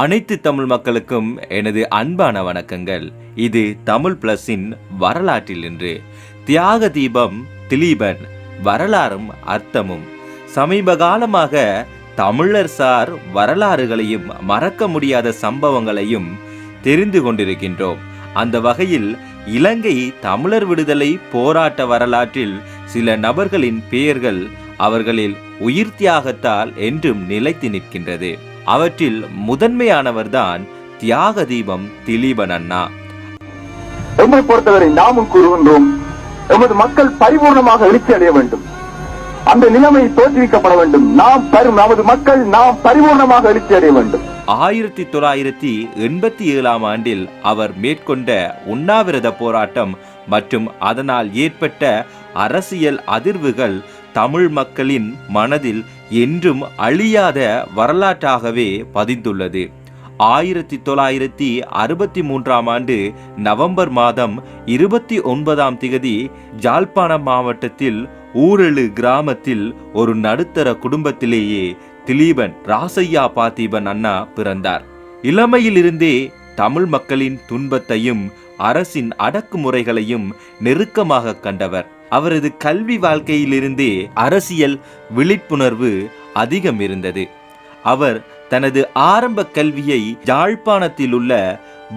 அனைத்து தமிழ் மக்களுக்கும் எனது அன்பான வணக்கங்கள். இது தமிழ் பிளஸின் வரலாற்றில் இன்று. தியாக தீபம் திலீபன் வரலாறும் அர்த்தமும். சமீப காலமாக தமிழர் சார் வரலாறுகளையும் மறக்க முடியாத சம்பவங்களையும் தெரிந்து கொண்டிருக்கின்றோம். அந்த வகையில் இலங்கை தமிழர் விடுதலை போராட்ட வரலாற்றில் சில நபர்களின் பெயர்கள் அவர்களில் உயிர் தியாகத்தால் என்றும் நிலைத்து நிற்கின்றது. அவற்றில் முதன்மையானவர்தான் தியாக தீபம் திலீபன் அண்ணா எம்மை பொறுத்தவரை நாமும் கூறுகின்றோம் எமது மக்கள் பரிபூர்ணமாக எழுச்சி அடைய வேண்டும். அந்த நிலைமை தோற்றுவிக்கப்பட வேண்டும். நாம் நமது மக்கள் நாம் பரிபூர்ணமாக எழுச்சி அடைய வேண்டும். ஆயிரத்தி தொள்ளாயிரத்தி எண்பத்தி ஏழாம் ஆண்டில் அவர் மேற்கொண்ட உண்ணாவிரத போராட்டம் மற்றும் அதனால் ஏற்பட்ட அரசியல் அதிர்வுகள் தமிழ் மக்களின் மனதில் என்றும் அழியாத வரலாற்றாகவே பதிந்துள்ளது. ஆயிரத்தி தொள்ளாயிரத்தி அறுபத்தி மூன்றாம் ஆண்டு நவம்பர் மாதம் இருபத்தி ஒன்பதாம் திகதி ஜாழ்ப்பாணம் மாவட்டத்தில் ஊரழு கிராமத்தில் ஒரு நடுத்தர குடும்பத்திலேயே திலீபன் ராசையா பாத்தீபன் அண்ணா பிறந்தார். இளமையிலிருந்தே தமிழ் மக்களின் துன்பத்தையும் அரசின் அடக்குமுறைகளையும் நெருக்கமாக கண்டவர். அவரது கல்வி வாழ்க்கையிலிருந்தே அரசியல் விழிப்புணர்வு அதிகம் இருந்தது அவர் தனது ஆரம்ப கல்வியை யாழ்ப்பாணத்தில் உள்ள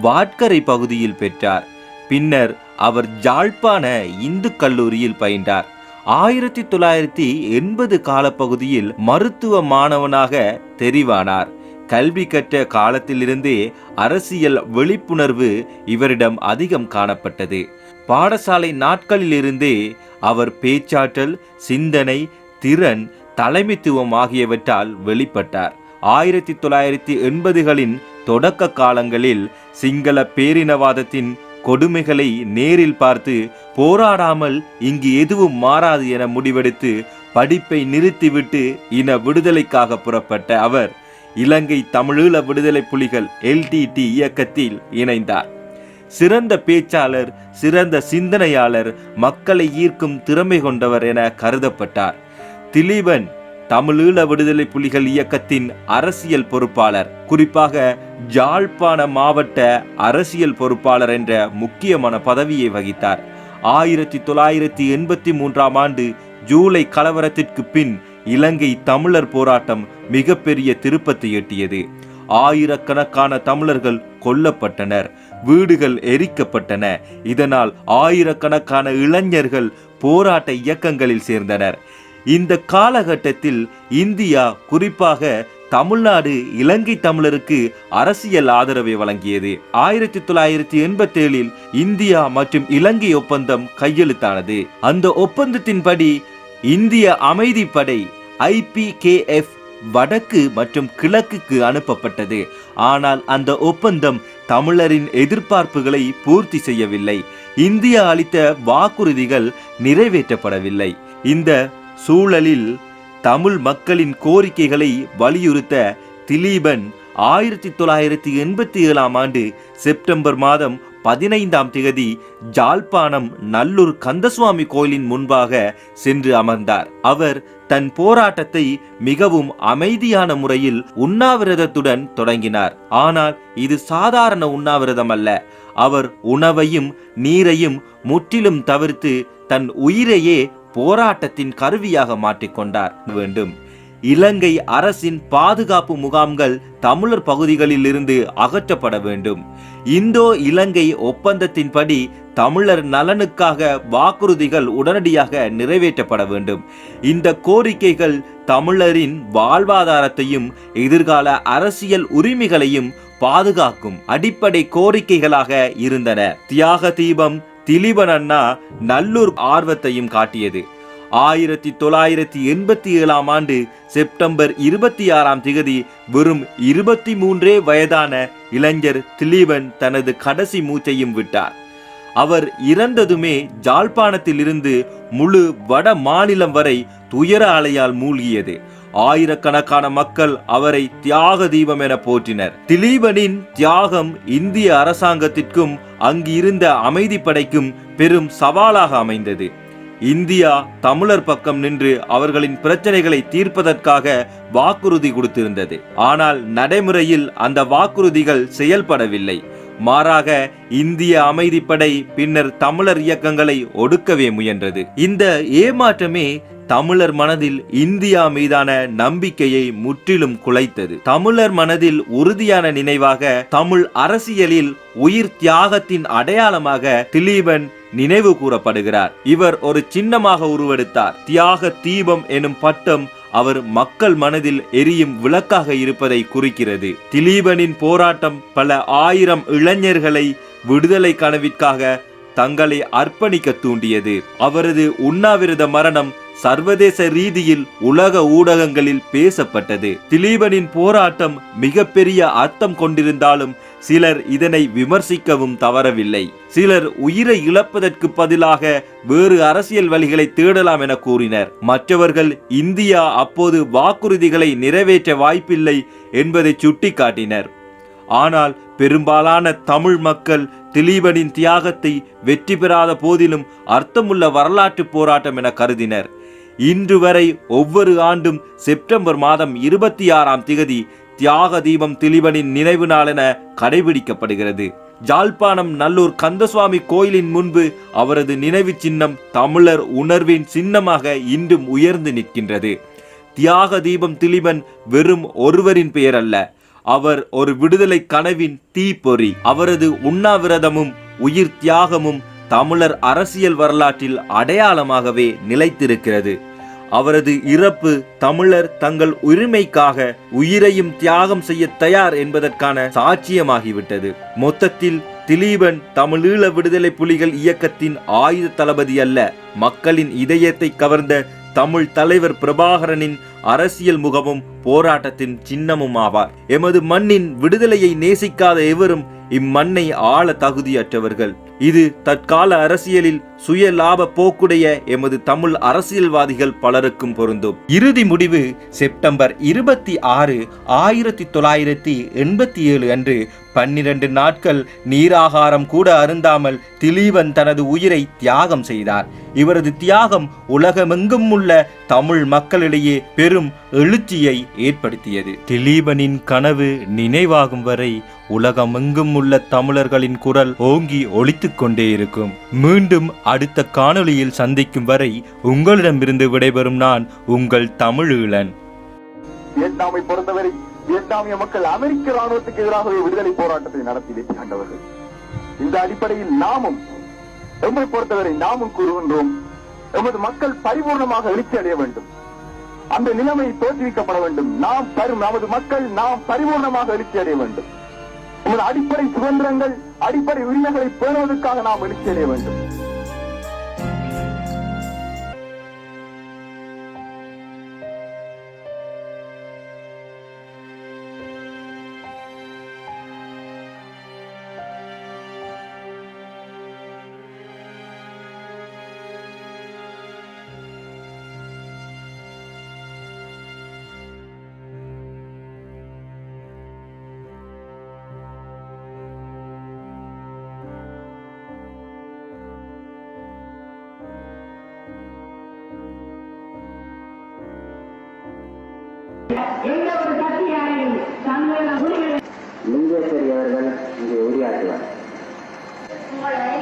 வாட்கரை பகுதியில் பெற்றார். பின்னர் அவர் ஜாழ்ப்பாண இந்து கல்லூரியில் பயின்றார். ஆயிரத்தி தொள்ளாயிரத்தி எண்பது காலப்பகுதியில் மருத்துவ மாணவனாக தெரிவானார். கல்வி கற்ற காலத்திலிருந்தே அரசியல் விழிப்புணர்வு இவரிடம் அதிகம் காணப்பட்டது. பாடசாலை நாட்களிலிருந்தே அவர் பேச்சாற்றல் சிந்தனை திறன் தலைமைத்துவம் ஆகியவற்றால் வெளிப்பட்டார். ஆயிரத்தி தொள்ளாயிரத்தி எண்பதுகளின் தொடக்க காலங்களில் சிங்கள பேரினவாதத்தின் கொடுமைகளை நேரில் பார்த்து போராடாமல் இங்கு எதுவும் மாறாது என முடிவெடுத்து படிப்பை நிறுத்திவிட்டு இன விடுதலைக்காக புறப்பட்ட அவர் இலங்கை தமிழீழ விடுதலை புலிகள் எல்டிடி இயக்கத்தில் இணைந்தார். சிறந்த பேச்சாளர் சிறந்த சிந்தனையாளர் மக்களை ஈர்க்கும் திறமை கொண்டவர் என கருதப்பட்டார். திலீபன் தமிழீழ விடுதலை புலிகள் இயக்கத்தின் அரசியல் பொறுப்பாளர். குறிப்பாக ஜாழ்ப்பாண மாவட்ட அரசியல் பொறுப்பாளர் என்ற முக்கியமான பதவியை வகித்தார். ஆயிரத்தி தொள்ளாயிரத்தி எண்பத்தி மூன்றாம் ஆண்டு ஜூலை கலவரத்திற்கு பின் இலங்கை தமிழர் போராட்டம் மிகப்பெரிய திருப்பத்தை எட்டியது. ஆயிரக்கணக்கான தமிழர்கள் கொல்லப்பட்டனர். வீடுகள் எரிக்கப்பட்டன. இதனால் ஆயிரக்கணக்கான இளைஞர்கள் போராட்ட இயக்கங்களில் சேர்ந்தனர். இந்த காலகட்டத்தில் இந்தியா குறிப்பாக தமிழ்நாடு இலங்கை தமிழருக்கு அரசியல் ஆதரவை வழங்கியது. ஆயிரத்தி தொள்ளாயிரத்தி எண்பத்தி ஏழில் இந்தியா மற்றும் இலங்கை ஒப்பந்தம் கையெழுத்தானது. அந்த ஒப்பந்தத்தின்படி இந்திய அமைதிப்படை ஐபிகேஎஃப் வடக்கு மற்றும் கிழக்குக்கு அனுப்பப்பட்டது. ஆனால் அந்த ஒப்பந்தம் தமிழரின் எதிர்பார்ப்புகளை பூர்த்தி செய்யவில்லை. இந்தியா அளித்த வாக்குறுதிகள் நிறைவேற்றப்படவில்லை. இந்த சூழலில் தமிழ் மக்களின் கோரிக்கைகளை வலியுறுத்த திலீபன் ஆயிரத்தி தொள்ளாயிரத்தி எண்பத்தி ஏழாம் ஆண்டு செப்டம்பர் மாதம் பதினைந்தாம் திகதி ஜாழ்ப்பாணம் நல்லூர் கந்தசுவாமி கோயிலின் முன்பாக சென்று அமர்ந்தார். அவர் தன் போராட்டத்தை மிகவும் அமைதியான முறையில் உண்ணாவிரதத்துடன் தொடங்கினார். ஆனால் இது சாதாரண உண்ணாவிரதம் அல்ல அவர் உணவையும் நீரையும் முற்றிலும் தவிர்த்து தன் உயிரையே போராட்டத்தின் கருவியாக மாற்றிக்கொண்டார். வேண்டும் இலங்கை அரசின் பாதுகாப்பு முகாம்கள் தமிழர் பகுதிகளில் இருந்து அகற்றப்பட வேண்டும். இந்தோ இலங்கை ஒப்பந்தத்தின்படி தமிழர் நலனுக்காக வாக்குறுதிகள் உடனடியாக நிறைவேற்றப்பட வேண்டும். இந்த கோரிக்கைகள் தமிழரின் வாழ்வாதாரத்தையும் எதிர்கால அரசியல் உரிமைகளையும் பாதுகாக்கும் அடிப்படை கோரிக்கைகளாக இருந்தன. தியாக தீபம் திலீபன் அண்ணா நல்லூர் ஆர்வத்தையும் காட்டியது. ஆயிரத்தி தொள்ளாயிரத்தி எண்பத்தி ஏழாம் ஆண்டு செப்டம்பர் இருபத்தி ஆறாம் திகதி வெறும் இருபத்தி மூன்றே வயதான இளைஞர் திலீபன் தனது கடைசி மூச்சையும் விட்டார். அவர் இறந்ததுமே ஜாழ்ப்பாணத்திலிருந்து முழு வட மாநிலம் வரை துயர அலையால் மூழ்கியது. ஆயிரக்கணக்கான மக்கள் அவரை தியாக தீபம் என போற்றினர். திலீபனின் தியாகம் இந்திய அரசாங்கத்திற்கும் அங்கு இருந்த அமைதி படைக்கும் பெரும் சவாலாக அமைந்தது. இந்தியா தமிழர் பக்கம் நின்று அவர்களின் பிரச்சனைகளை தீர்ப்பதற்காக வாக்குறுதி கொடுத்திருந்தது. ஆனால் நடைமுறையில் அந்த வாக்குறுதிகள் செயல்படவில்லை. மாறாக இந்திய அமைதிப்படை பின்னர் தமிழர் இயக்கங்களை ஒடுக்கவே முயன்றது. இந்த ஏமாற்றமே தமிழர் மனதில் இந்தியா மீதான நம்பிக்கையை முற்றிலும் குலைத்தது. தமிழர் மனதில் உறுதியான நினைவாக தமிழ் அரசியலில் உயிர் தியாகத்தின் அடையாளமாக திலீபன் நினைவு கூறப்படுகிறார். இவர் ஒரு சின்னமாக உருவெடுத்தார். தியாக தீபம் எனும் பட்டம் அவர் மக்கள் மனதில் எரியும் விளக்காக இருப்பதை குறிக்கிறது. திலீபனின் போராட்டம் பல ஆயிரம் இளைஞர்களை விடுதலை கனவிற்காக தங்களை அர்ப்பணிக்க தூண்டியது. அவரது உண்ணாவிரத மரணம் சர்வதேச ரீதியில் உலக ஊடகங்களில் பேசப்பட்டது. திலீபனின் போராட்டம் மிகப்பெரிய அர்த்தம் கொண்டிருந்தாலும் சிலர் இதனை விமர்சிக்கவும் தவறவில்லை. சிலர் உயிரை இழப்பதற்கு பதிலாக வேறு அரசியல் வழிகளை தேடலாம் என கூறினர். மற்றவர்கள் இந்தியா அப்போது வாக்குறுதிகளை நிறைவேற்ற வாய்ப்பில்லை என்பதை சுட்டிக்காட்டினர். ஆனால் பெரும்பாலான தமிழ் மக்கள் திலீபனின் தியாகத்தை வெற்றி பெறாத போதிலும் அர்த்தமுள்ள வரலாற்று போராட்டம் என கருதினர். இன்று வரை ஒவ்வொரு ஆண்டும் செப்டம்பர் மாதம் இருபத்தி ஆறாம் திகதி தியாக தீபம் திலீபனின் நினைவு நாள் என கடைபிடிக்கப்படுகிறது. ஜாழ்ப்பாணம் நல்லூர் கந்தசுவாமி கோயிலின் முன்பு அவரது நினைவு சின்னம் தமிழர் உணர்வின் சின்னமாக இன்றும் உயர்ந்து நிற்கின்றது. தியாக தீபம் திலீபன் வெறும் ஒருவரின் பெயர் அல்ல அவர் ஒரு விடுதலை கனவின் தீப்பொறி. அவரது உண்ணாவிரதமும் உயிர் தியாகமும் தமிழர் அரசியல் வரலாற்றில் அடையாளமாகவே நிலைத்திருக்கிறது. அவரது இறப்பு தமிழர் தங்கள் உரிமைக்காக உயிரையும் தியாகம் செய்ய தயார் என்பதற்கான சாட்சியமாகிவிட்டது. மொத்தத்தில் திலீபன் தமிழீழ விடுதலை புலிகள் இயக்கத்தின் ஆயுத தளபதி அல்ல மக்களின் இதயத்தை கவர்ந்த தமிழ் தலைவர் பிரபாகரனின் அரசியல் முகமும் போராட்டத்தின் சின்னமும் ஆவார் எமது மண்ணின் விடுதலையை நேசிக்காத எவரும் இம்மண்ணை ஆள தகுதியற்றவர்கள். இது தற்கால அரசியலில் சுய லாப போக்குடைய எமது தமிழ் அரசியல்வாதிகள் பலருக்கும் பொருந்தும். இறுதி முடிவு செப்டம்பர் இருபத்தி ஆறு ஆயிரத்தி தொள்ளாயிரத்தி எண்பத்தி ஏழு அன்று பன்னிரண்டு நாட்கள் நீராகாரம் கூட அருந்தாமல் திலீபன் தனது உயிரை தியாகம் செய்தார். இவரது தியாகம் உலகமெங்கும் உள்ள தமிழ் மக்களிடையே பெரும் எழுச்சியை ஏற்படுத்தியது. திலீபனின் கனவு நினைவாகும் வரை உலகமெங்கும் உள்ள தமிழர்களின் குரல் ஓங்கி ஒழித்துக் கொண்டே இருக்கும். மீண்டும் அடுத்த காணொளியில் சந்திக்கும் வரை உங்களிடமிருந்து விடைபெறும் நான் உங்கள் தமிழீழன். வியட்நாமை பொறுத்தவரை வியட்நாமிய மக்கள் அமெரிக்க ராணுவத்துக்கு எதிராகவே விடுதலை போராட்டத்தை நடத்தி வெற்றி கண்டவர்கள். இந்த அடிப்படையில் நாமும் எம்மை பொறுத்தவரை நாமும் கூறுகின்றோம் எமது மக்கள் பரிபூர்ணமாக எழுச்சி அடைய வேண்டும். அந்த நிலைமை தோற்றுவிக்கப்பட வேண்டும். நாம் நமது மக்கள் நாம் பரிபூர்ணமாக எழுச்சி அடைய வேண்டும். நமது அடிப்படை சுதந்திரங்கள் அடிப்படை உரிமைகளை பேணுவதற்காக நாம் எழுச்சி அடைய வேண்டும். உங்கள் அனைவருக்கும்